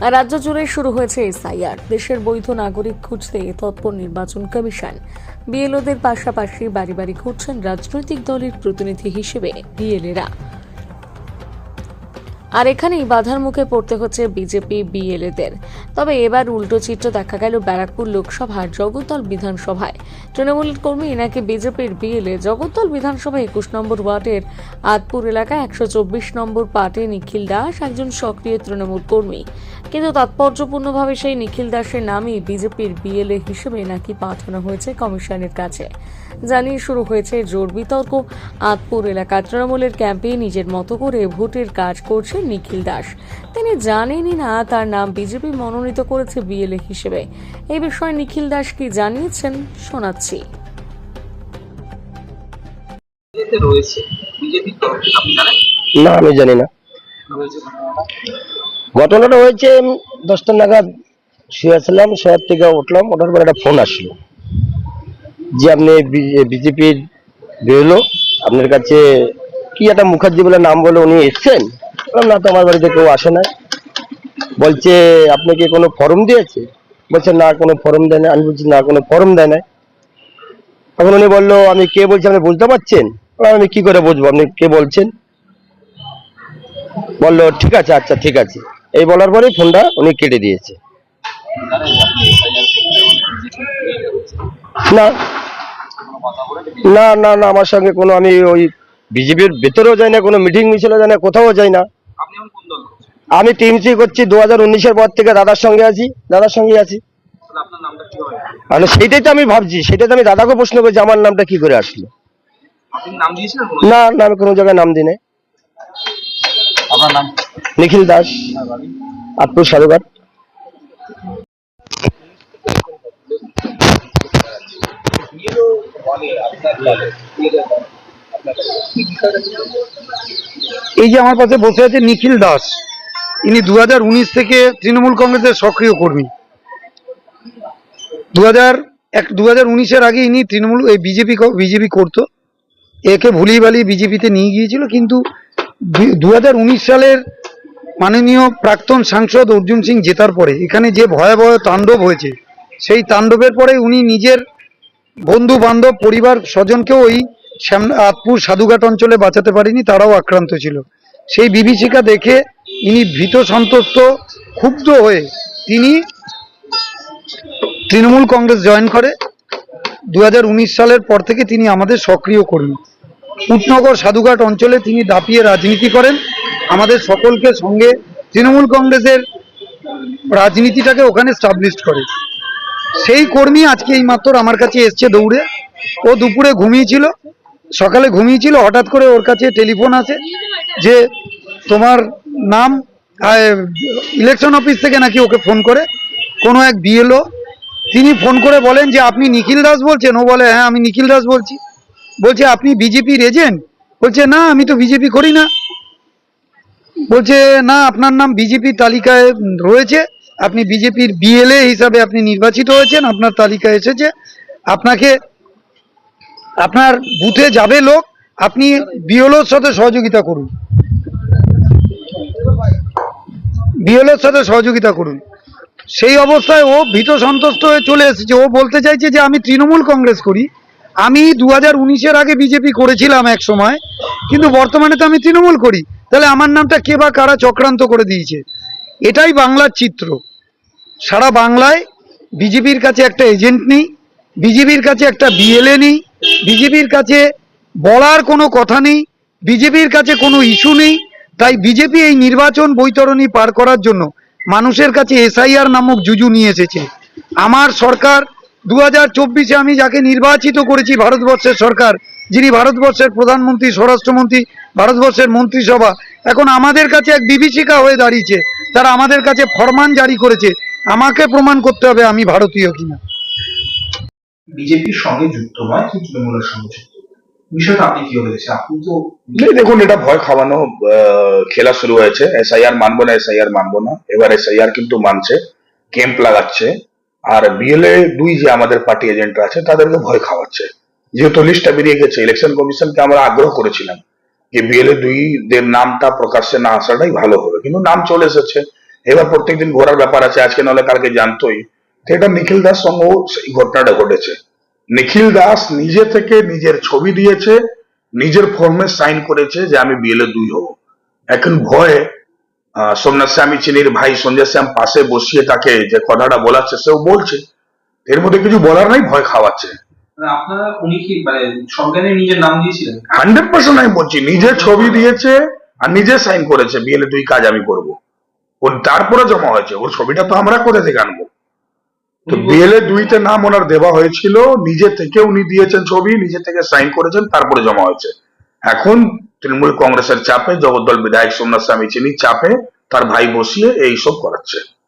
রাজ্য জুড়ে শুরু হয়েছে এসআইআর। দেশের বৈধ নাগরিক খুঁজতে তৎপর নির্বাচন কমিশন। বিএলওদের পাশাপাশি বাড়ি বাড়ি ঘুরছেন রাজনৈতিক দলের প্রতিনিধি হিসেবে বিএলএরা। আর এখানেই বাধার মুখে পড়তে হচ্ছে বিজেপি বিএলএদের। তবে এবার উল্টো চিত্র দেখা গেল ব্যারাকপুর লোকসভার জগদ্দল বিধানসভায়। তৃণমূল কর্মী নাকি বিজেপির বিএলএ। জগদ্দল বিধানসভা একুশ নম্বর ওয়ার্ডের আদপুর এলাকায় একশো চব্বিশ নম্বর পার্টি নিখিল দাস একজন সক্রিয় তৃণমূল কর্মী। কিন্তু তাৎপর্যপূর্ণভাবে সেই নিখিল দাসের নামই বিজেপির বিএলএ হিসেবে নাকি পাঠানো হয়েছে কমিশনের কাছে। জানিয়ে শুরু হয়েছে জোর বিতর্ক। আতপুর এলাকার তৃণমূলের ক্যাম্পে নিজের মতো করে ভোটের কাজ করছেন নিখিল দাস। তিনি জানেনই না তার নাম বিজেপি মনোনীত করেছে বিএলএ হিসেবে। এই বিষয়ে নিখিল দাস কি জানিয়েছেন শোনাচ্ছি। রয়েছে। বিজেপি তো আপনি জানেন? না আমি জানি না। ঘটনাটা হয়েছে দশটা নাগাদ শুয়েছিলাম, শহর থেকে উঠলাম, ওঠার পর একটা ফোন আসলো যে আপনি বিজেপির বেরোলো, আপনার কাছে কি একটা মুখার্জি বলে নাম বলে উনি এসছেন? না তো আমার বাড়িতে কেউ আসে না বলছে আপনাকে কোনো ফর্ম দিয়েছে বলছে, না, কোনো ফর্ম দেয় না আমি বলছি, না, কোনো ফর্ম দেয় না তখন উনি বলল, আমি কে বলছি আপনি বুঝতে পারছেন? আমি কি করে বুঝব? আপনি কে বলছেন? বলল, ঠিক আছে আচ্ছা ঠিক আছে। এই বলার পরেই ফোনটা উনি কেটে দিয়েছে। না। না না না আমার সঙ্গে কোনো আমি ওই বিজেপির ভেতরেও যাই না কোনো মিটিং মিছিলও যাই না কোথাও যাই না। আমি টিএমসি করছি দু হাজার উনিশের পর থেকে দাদার সঙ্গে আছি দাদার সঙ্গে আছি। মানে সেইটাই তো আমি ভাবছি সেটাই তো আমি দাদাকে প্রশ্ন করছি আমার নামটা কি করে আসলো? না না আমি কোনো জায়গায় নাম দিই নাই। আপনার নাম নিখিল দাস আত্মুর সাধুঘাট বলে এই যে আমার পাশে বসে আছে নিখিল দাস। ইনি দুই হাজার উনিশ থেকে তৃণমূল কংগ্রেসের সক্রিয় কর্মী। দু হাজার এক দু হাজার উনিশের আগে ইনি তৃণমূল, এই বিজেপি বিজেপি করতো। একে ভুলিয়ে বালিয়ে বিজেপিতে নিয়ে গিয়েছিল, কিন্তু দু হাজার উনিশ সালের মাননীয় প্রাক্তন সাংসদ অর্জুন সিং জেতার পরে, এখানে যে ভয়াবহ তাণ্ডব হয়েছে, সেই তাণ্ডবের পরে উনি নিজের বন্ধু বান্ধব পরিবার স্বজনকেও ওই শ্যাম আতপুর সাধুঘাট অঞ্চলে বাঁচাতে পারেনি, তারাও আক্রান্ত ছিল। সেই বিভীষিকা দেখে ইনি ভীত সন্তুষ্ট ক্ষুব্ধ হয়ে তিনি তৃণমূল কংগ্রেস জয়েন করে। দু হাজার উনিশ সালের পর থেকে তিনি আমাদের সক্রিয় কর্মী উটনগর সাধুঘাট অঞ্চলে তিনি দাপিয়ে রাজনীতি করেন। আমাদের সকলকে সঙ্গে তৃণমূল কংগ্রেসের রাজনীতিটাকে ওখানে স্টাবলিশ করে। সেই কর্মী আজকে এই মাত্র আমার কাছে এসছে দৌড়ে। ও দুপুরে ঘুমিয়েছিল। সকালে ঘুমিয়েছিল, হঠাৎ করে ওর কাছে টেলিফোন আছে যে, তোমার নাম ইলেকশন অফিস থেকে নাকি ওকে ফোন করে? কোনো এক বিএলও তিনি ফোন করে বলেন যে, আপনি নিখিল দাস বলছেন? ও বলে হ্যাঁ আমি নিখিল দাস বলছি। বলছে, আপনি বিজেপির এজেন্ট বলছে, না, আমি তো বিজেপি করি না। বলছে, না, আপনার নাম বিজেপির তালিকায় রয়েছে। আপনি বিজেপির বিএলএ হিসাবে আপনি নির্বাচিত হয়েছেন, আপনার তালিকায় এসেছে। আপনাকে, আপনার বুথে যাবে লোক, আপনি বিএলওর সাথে সহযোগিতা করুন। বিএলওর সাথে সহযোগিতা করুন। সেই অবস্থায় ও ভীত সন্তুষ্ট হয়ে চলে এসেছে। ও বলতে চাইছে যে, আমি তৃণমূল কংগ্রেস করি। আমি দু হাজার আগে বিজেপি করেছিলাম এক সময়, কিন্তু বর্তমানে তো আমি তৃণমূল করি। তাহলে আমার নামটা কে বা কারা চক্রান্ত করে দিয়েছে? এটাই বাংলার চিত্র। সারা বাংলায় বিজেপির কাছে একটা এজেন্ট নেই, বিজেপির কাছে একটা বিএলএ নেই, বিজেপির কাছে বলার কোনো কথা নেই, বিজেপির কাছে কোনো ইস্যু নেই। তাই বিজেপি এই নির্বাচন বৈতরণী পার করার জন্য মানুষের কাছে এসআইআর নামক জুজু নিয়ে এসেছে। আমার সরকার দু হাজার আমি যাকে নির্বাচিত করেছি, ভারতবর্ষের সরকার যিনি ভারতবর্ষের প্রধানমন্ত্রী স্বরাষ্ট্রমন্ত্রী ভারতবর্ষের মন্ত্রিসভা এখন আমাদের কাছে এক বিভীষিকা হয়ে দাঁড়িয়েছে। তারা আমাদের কাছে ফরমান জারি করেছে। আমাকে প্রমাণ করতে হবে আমি ভারতীয় কিনা। বিজেপির সঙ্গে যুক্ত নয় কিন্তু তৃণমূলের সঙ্গে বিষয়টা আপনি কি বলে আপনি তো দেখুন এটা ভয় খাওয়ানো আহ, খেলা শুরু হয়েছে। এসআইআর মানবো না এসআইআর মানবো না। এবার এসআইআর কিন্তু মানছে ক্যাম্প লাগাচ্ছে। আর বিএলএ দুই যে আমাদের পার্টি এজেন্টরা আছে তাদেরকে ভয় খাওয়াচ্ছে। যেহেতু লিস্টটা বেরিয়ে গেছে ইলেকশন কমিশনকে আমরা আগ্রহ করেছিলাম যে বিএলএ দুই দের নামটা প্রকাশ্যে না আসাটাই ভালো হবে। কিন্তু নাম চলে এসেছে। এবার প্রত্যেকদিন ঘোরার ব্যাপার আছে, আজকে নাহলে কালকে জানতোই। এটা নিখিল দাস সঙ্গেও সেই ঘটনাটা ঘটেছে। নিখিল দাস নিজে থেকে নিজের ছবি দিয়েছে, নিজের ফর্মে সাইন করেছে যে আমি বিএলএ দুই হব। এখন ভয়ে সোমনাথ স্বামী চিনির ভাই সঞ্জয় শ্যাম পাশে বসিয়ে তাকে যে কথাটা বলাচ্ছে সেও বলছে। এর মধ্যে কিছু বলার নাই, ভয় খাওয়াচ্ছে। আপনারা উনি কি মানে সজ্ঞানে নিজের নাম দিয়েছিলেন? হান্ড্রেড পার্সেন্ট আমি বলছি নিজে ছবি দিয়েছে আর নিজে সাইন করেছে বিএলএ দুই কাজ আমি করব। ওর তারপরে জমা হয়েছে ওর ছবিটা তো আমরা কোথা থেকে আনব? তো বিএলএ দুইতে নাম ওনার দেওয়া হয়েছিল নিজে থেকে উনি দিয়েছেন ছবি নিজে থেকে সাইন করেছেন তারপরে জমা হয়েছে। এখন তৃণমূল কংগ্রেসের চাপে জগদ্দল বিধায়ক সোমনাথ স্বামী চিনি চাপে তার ভাই বসিয়ে এইসব করাচ্ছে।